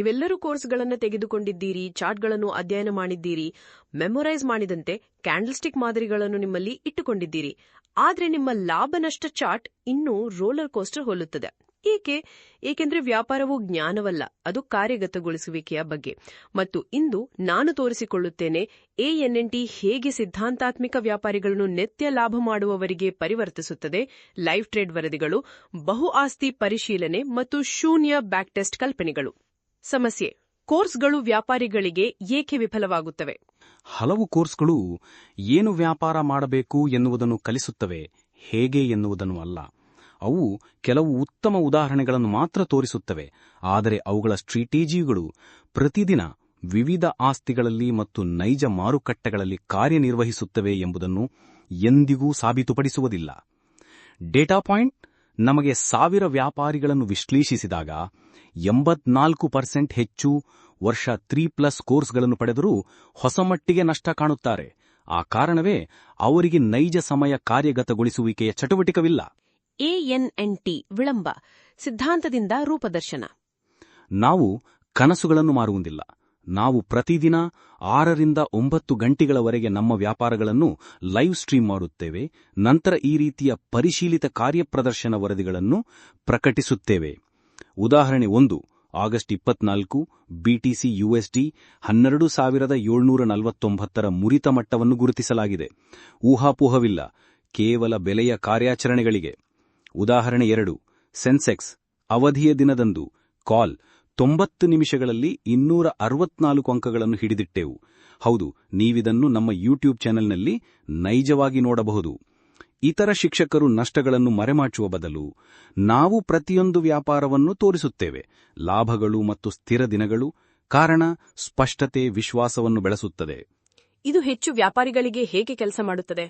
ನೀವೆಲ್ಲರೂ ಕೋರ್ಸ್ಗಳನ್ನು ತೆಗೆದುಕೊಂಡಿದ್ದೀರಿ, ಚಾರ್ಟ್ಗಳನ್ನು ಅಧ್ಯಯನ ಮಾಡಿದ್ದೀರಿ, ಮೆಮೊರೈಸ್ ಮಾಡಿದಂತೆ ಕ್ಯಾಂಡಲ್ ಸ್ಟಿಕ್ ಮಾದರಿಗಳನ್ನು ನಿಮ್ಮಲ್ಲಿ ಇಟ್ಟುಕೊಂಡಿದ್ದೀರಿ. ಆದ್ರೆ ನಿಮ್ಮ ಲಾಭನಷ್ಟ ಚಾರ್ಟ್ ಇನ್ನೂ ರೋಲರ್ ಕೋಸ್ಟರ್ ಹೋಲುತ್ತದೆ. ಏಕೆ? ಏಕೆಂದರೆ ವ್ಯಾಪಾರವು ಜ್ಞಾನವಲ್ಲ, ಅದು ಕಾರ್ಯಗತಗೊಳಿಸುವಿಕೆಯ ಬಗ್ಗೆ. ಮತ್ತು ಇಂದು ನಾನು ತೋರಿಸಿಕೊಳ್ಳುತ್ತೇನೆ ಎಎನ್ಎನ್ಟಿ ಹೇಗೆ ಸಿದ್ಧಾಂತಾತ್ಮಿಕ ವ್ಯಾಪಾರಿಗಳನ್ನು ನಿತ್ಯ ಲಾಭ ಮಾಡುವವರಿಗೆ ಪರಿವರ್ತಿಸುತ್ತದೆ, ಲೈವ್ ಟ್ರೇಡ್ ವರದಿಗಳು, ಬಹು ಆಸ್ತಿ ಪರಿಶೀಲನೆ ಮತ್ತು ಶೂನ್ಯ ಬ್ಯಾಕ್ ಟೆಸ್ಟ್ ಕಲ್ಪನೆಗಳು. ಸಮಸ್ಯೆ. ಕೋರ್ಸ್ಗಳು ವ್ಯಾಪಾರಿಗಳಿಗೆ ಏಕೆ ವಿಫಲವಾಗುತ್ತವೆ? ಹಲವು ಕೋರ್ಸ್ಗಳು ಏನು ವ್ಯಾಪಾರ ಮಾಡಬೇಕು ಎನ್ನುವುದನ್ನು ಕಲಿಸುತ್ತವೆ, ಹೇಗೆ ಎನ್ನುವುದನ್ನು ಅಲ್ಲ. ಅವು ಕೆಲವು ಉತ್ತಮ ಉದಾಹರಣೆಗಳನ್ನು ಮಾತ್ರ ತೋರಿಸುತ್ತವೆ, ಆದರೆ ಅವುಗಳ ಸ್ಟ್ರಾಟಜಿಗಳು ಪ್ರತಿದಿನ ವಿವಿಧ ಆಸ್ತಿಗಳಲ್ಲಿ ಮತ್ತು ನೈಜ ಮಾರುಕಟ್ಟೆಗಳಲ್ಲಿ ಕಾರ್ಯನಿರ್ವಹಿಸುತ್ತವೆ ಎಂಬುದನ್ನು ಎಂದಿಗೂ ಸಾಬೀತುಪಡಿಸುವುದಿಲ್ಲ. ಡೇಟಾ ಪಾಯಿಂಟ್ ನಮಗೆ ಸಾವಿರ ವ್ಯಾಪಾರಿಗಳನ್ನು ವಿಶ್ಲೇಷಿಸಿದಾಗ ಎಂಬತ್ನಾಲ್ಕು ಪರ್ಸೆಂಟ್ ಹೆಚ್ಚು ವರ್ಷ ತ್ರೀ ಪ್ಲಸ್ ಕೋರ್ಸ್ಗಳನ್ನು ಪಡೆದರೂ ಹೊಸಮಟ್ಟಿಗೆ ನಷ್ಟ ಕಾಣುತ್ತಾರೆ. ಆ ಕಾರಣವೇ ಅವರಿಗೆ ನೈಜ ಸಮಯ ಕಾರ್ಯಗತಗೊಳಿಸುವಿಕೆಯ ಚಟುವಟಿಕವಿಲ್ಲ. ಎಎನ್ಎನ್ಟಿ ವಿಳಂಬ ಸಿದ್ಧಾಂತದಿಂದ ರೂಪದರ್ಶನ. ನಾವು ಕನಸುಗಳನ್ನು ಮಾರುವುದಿಲ್ಲ. ನಾವು ಪ್ರತಿದಿನ ಆರರಿಂದ ಒಂಬತ್ತು ಗಂಟೆಗಳವರೆಗೆ ನಮ್ಮ ವ್ಯಾಪಾರಗಳನ್ನು ಲೈವ್ ಸ್ಟ್ರೀಮ್ ಮಾಡುತ್ತೇವೆ. ನಂತರ ಈ ರೀತಿಯ ಪರಿಶೀಲಿತ ಕಾರ್ಯಪ್ರದರ್ಶನ ವರದಿಗಳನ್ನು ಪ್ರಕಟಿಸುತ್ತೇವೆ. ಉದಾಹರಣೆ ಒಂದು, ಆಗಸ್ಟ್ ಇಪ್ಪತ್ನಾಲ್ಕು ಬಿಟಿಸಿ ಯುಎಸ್ಡಿ ಹನ್ನೆರಡು ಸಾವಿರದ ಏಳ್ನೂರ ನಲವತ್ತೊಂಬತ್ತರ ಮುರಿತ ಮಟ್ಟವನ್ನು ಗುರುತಿಸಲಾಗಿದೆ. ಊಹಾಪೋಹವಿಲ್ಲ, ಕೇವಲ ಬೆಲೆಯ ಕಾರ್ಯಾಚರಣೆಗಳಿಗೆ. ಉದಾಹರಣೆ ಎರಡು, ಸೆನ್ಸೆಕ್ಸ್, ಅವಧಿಯ ದಿನದಂದು, ಕಾಲ್ ತೊಂಬತ್ತು ನಿಮಿಷಗಳಲ್ಲಿ ಇನ್ನೂರ ಅರವತ್ನಾಲ್ಕು ಅಂಕಗಳನ್ನು ಹಿಡಿದಿಟ್ಟೆವು. ಹೌದು ನೀವಿದನ್ನು ನಮ್ಮ ಯೂಟ್ಯೂಬ್ ಚಾನೆಲ್ನಲ್ಲಿ ನೈಜವಾಗಿ ನೋಡಬಹುದು. ಇತರ ಶಿಕ್ಷಕರು ನಷ್ಟಗಳನ್ನು ಮರೆಮಾಚುವ ಬದಲು ನಾವು ಪ್ರತಿಯೊಂದು ವ್ಯಾಪಾರವನ್ನು ತೋರಿಸುತ್ತೇವೆ. ಲಾಭಗಳು ಮತ್ತು ಸ್ಥಿರ ದಿನಗಳು ಕಾರಣ ಸ್ಪಷ್ಟತೆ ವಿಶ್ವಾಸವನ್ನು ಬೆಳೆಸುತ್ತದೆ. ಇದು ಹೆಚ್ಚು ವ್ಯಾಪಾರಿಗಳಿಗೆ ಹೇಗೆ ಕೆಲಸ ಮಾಡುತ್ತದೆ?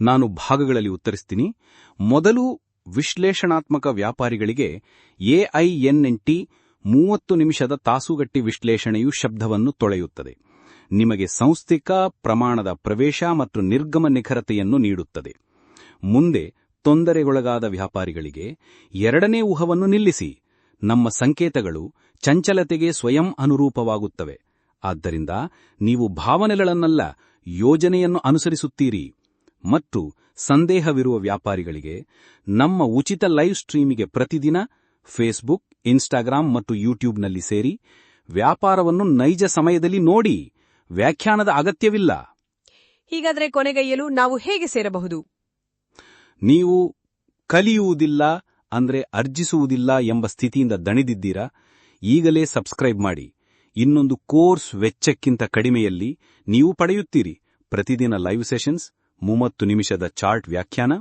ನಾನು ಭಾಗಗಳಲ್ಲಿ ಉತ್ತರಿಸ್ತೀನಿ. ಮೊದಲು ವಿಶ್ಲೇಷಣಾತ್ಮಕ ವ್ಯಾಪಾರಿಗಳಿಗೆ ಎಐಎನ್ಎನ್ಟಿ ಮೂವತ್ತು ನಿಮಿಷದ ತಾಸುಗಟ್ಟಿ ವಿಶ್ಲೇಷಣೆಯು ಶಬ್ದವನ್ನು ತೊಳೆಯುತ್ತದೆ. ನಿಮಗೆ ಸಂಸ್ಥಿಕ, ಪ್ರಮಾಣದ ಪ್ರವೇಶ ಮತ್ತು ನಿರ್ಗಮ ನಿಖರತೆಯನ್ನು ನೀಡುತ್ತದೆ. ಮುಂದೆ ತೊಂದರೆಗೊಳಗಾದ ವ್ಯಾಪಾರಿಗಳಿಗೆ ಎರಡನೇ ಊಹವನ್ನು ನಿಲ್ಲಿಸಿ. ನಮ್ಮ ಸಂಕೇತಗಳು ಚಂಚಲತೆಗೆ ಸ್ವಯಂ ಅನುರೂಪವಾಗುತ್ತವೆ. ಆದ್ದರಿಂದ ನೀವು ಭಾವನೆಗಳನ್ನಲ್ಲ, ಯೋಜನೆಯನ್ನು ಅನುಸರಿಸುತ್ತೀರಿ. ಮತ್ತು ಸಂದೇಹವಿರುವ ವ್ಯಾಪಾರಿಗಳಿಗೆ ನಮ್ಮ ಉಚಿತ ಲೈವ್ ಸ್ಟ್ರೀಮಿಗೆ ಪ್ರತಿದಿನ ಫೇಸ್ಬುಕ್ ಇನ್ಸ್ಟಾಗ್ರಾಂ ಮತ್ತು ಯೂಟ್ಯೂಬ್ನಲ್ಲಿ ಸೇರಿ ವ್ಯಾಪಾರವನ್ನು ನೈಜ ಸಮಯದಲ್ಲಿ ನೋಡಿ ವ್ಯಾಖ್ಯಾನದ ಅಗತ್ಯವಿಲ್ಲ. ಹೀಗಾದರೆ ಕೊನೆಗೈಯಲು ನಾವು ಹೇಗೆ ಸೇರಬಹುದು? ನೀವು ಕಲಿಯುವುದಿಲ್ಲ ಅಂದ್ರೆ ಅರ್ಜಿಸುವುದಿಲ್ಲ ಎಂಬ ಸ್ಥಿತಿಯಿಂದ ದಣಿದಿದ್ದೀರಾ? ಈಗಲೇ ಸಬ್ಸ್ಕ್ರೈಬ್ ಮಾಡಿ. ಇನ್ನೊಂದು ಕೋರ್ಸ್ ವೆಚ್ಚಕ್ಕಿಂತ ಕಡಿಮೆಯಲ್ಲಿ ನೀವು ಪಡೆಯುತ್ತೀರಿ. ಪ್ರತಿದಿನ ಲೈವ್ ಸೆಷನ್ಸ್ ಮೂವತ್ತು ನಿಮಿಷದ ಚಾರ್ಟ್ ವ್ಯಾಖ್ಯಾನ.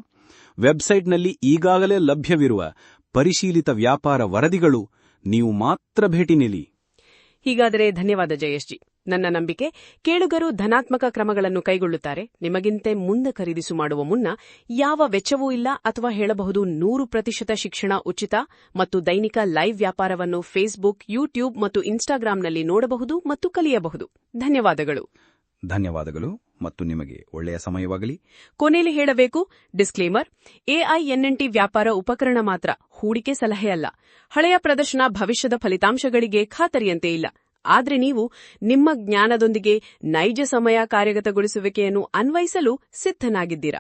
ವೆಬ್ಸೈಟ್ನಲ್ಲಿ ಈಗಾಗಲೇ ಲಭ್ಯವಿರುವ ಪರಿಶೀಲಿತ ವ್ಯಾಪಾರ ವರದಿಗಳು ನೀವು ಮಾತ್ರ ಭೇಟಿ ನೀಲಿ ಹೀಗಾದರೆ ಧನ್ಯವಾದ ಜಯೇಶ್ ಜಿ ನನ್ನ ನಂಬಿಕೆ ಕೇಳುಗರು ಧನಾತ್ಮಕ ಕ್ರಮಗಳನ್ನು ಕೈಗೊಳ್ಳುತ್ತಾರೆ. ನಿಮಗಿಂತೆ ಮುಂದೆ ಖರೀದಿಸು ಮಾಡುವ ಮುನ್ನ ಯಾವ ವೆಚ್ಚವೂ ಇಲ್ಲ ಅಥವಾ ಹೇಳಬಹುದು ನೂರು ಪ್ರತಿಶತ ಶಿಕ್ಷಣ ಉಚಿತ ಮತ್ತು ದೈನಿಕ ಲೈವ್ ವ್ಯಾಪಾರವನ್ನು ಫೇಸ್ಬುಕ್ ಯೂಟ್ಯೂಬ್ ಮತ್ತು ಇನ್ಸ್ಟಾಗ್ರಾಂನಲ್ಲಿ ನೋಡಬಹುದು ಮತ್ತು ಕಲಿಯಬಹುದು. ಧನ್ಯವಾದಗಳು. ಧನ್ಯವಾದಗಳು. ಮತ್ತು ನಿಮಗೆ ಒಳ್ಳೆಯ ಸಮಯವಾಗಲಿ. ಕೊನೆಯಲ್ಲಿ ಹೇಳಬೇಕು ಡಿಸ್ಕ್ಲೇಮರ್ ಎಐಎನ್ಎನ್ಟಿ ವ್ಯಾಪಾರ ಉಪಕರಣ ಮಾತ್ರ ಹೂಡಿಕೆ ಸಲಹೆಯಲ್ಲ ಹಳೆಯ ಪ್ರದರ್ಶನ ಭವಿಷ್ಯದ ಫಲಿತಾಂಶಗಳಿಗೆ ಖಾತರಿಯಂತೆ ಇಲ್ಲ. ಆದರೆ ನೀವು ನಿಮ್ಮ ಜ್ಞಾನದೊಂದಿಗೆ ನೈಜ ಸಮಯ ಕಾರ್ಯಗತಗೊಳಿಸುವಿಕೆಯನ್ನು ಅನ್ವಯಿಸಲು ಸಿದ್ಧನಾಗಿದ್ದೀರಾ?